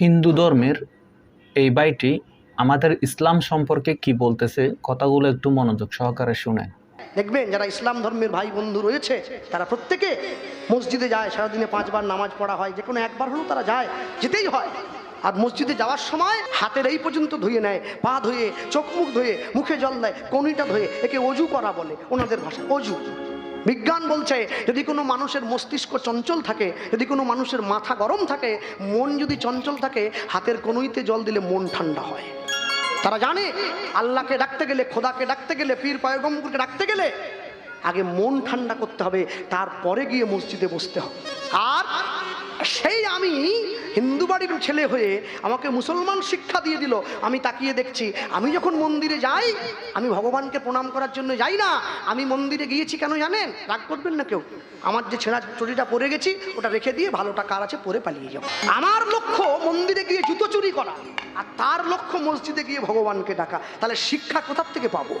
হিন্দু ধর্মের এই বাইটি আমাদের ইসলাম সম্পর্কে কি বলতেছে, কথাগুলো একটু মনোযোগ সহকারে শুনেন। দেখবেন, যারা ইসলাম ধর্মের ভাই বন্ধু রয়েছে, তারা প্রত্যেকে মসজিদে যায়, সারাদিনে পাঁচবার নামাজ পড়া হয়, যে কোনো একবার হলেও তারা যায়, যেতেই হয়। আর মসজিদে যাওয়ার সময় হাতের এই পর্যন্ত ধুয়ে নেয়, পা ধুয়ে, চোখ মুখ ধুয়ে, মুখে জল দেয়, কনুইটা ধুয়ে, একে অজু করা বলে ওনাদের ভাষা, অজু। বিজ্ঞান বলছে, যদি কোনো মানুষের মস্তিষ্ক চঞ্চল থাকে, যদি কোনো মানুষের মাথা গরম থাকে, মন যদি চঞ্চল থাকে, হাতের কনুইতে জল দিলে মন ঠান্ডা হয়। তারা জানে, আল্লাহকে ডাকতে গেলে, খোদাকে ডাকতে গেলে, পীর পায়গম্বরকে ডাকতে গেলে, আগে মন ঠান্ডা করতে হবে, তারপরে গিয়ে মসজিদে বসতে হবে। আর সেই হিন্দু বাড়ির ছেলে হয়ে আমাকে মুসলমান শিক্ষা দিয়ে দিল, আমি তাকিয়ে দেখছি, আমি যখন মন্দিরে যাই, আমি ভগবানকে প্রণাম করার জন্য যাই না, আমি মন্দিরে গিয়েছি কেন জানেন? রাগ করবেন না কেউ? আমার যে ছেঁড়া চুরিটা পরে গেছি, ওটা রেখে দিয়ে ভালো টাকা আর আছে পরে পালিয়ে যাব। আমার লক্ষ্য মন্দিরে গিয়ে জুতো চুরি করা, আর তার লক্ষ্য মসজিদে গিয়ে ভগবানকে ডাকা, তাহলে শিক্ষা কোথার থেকে পাবো?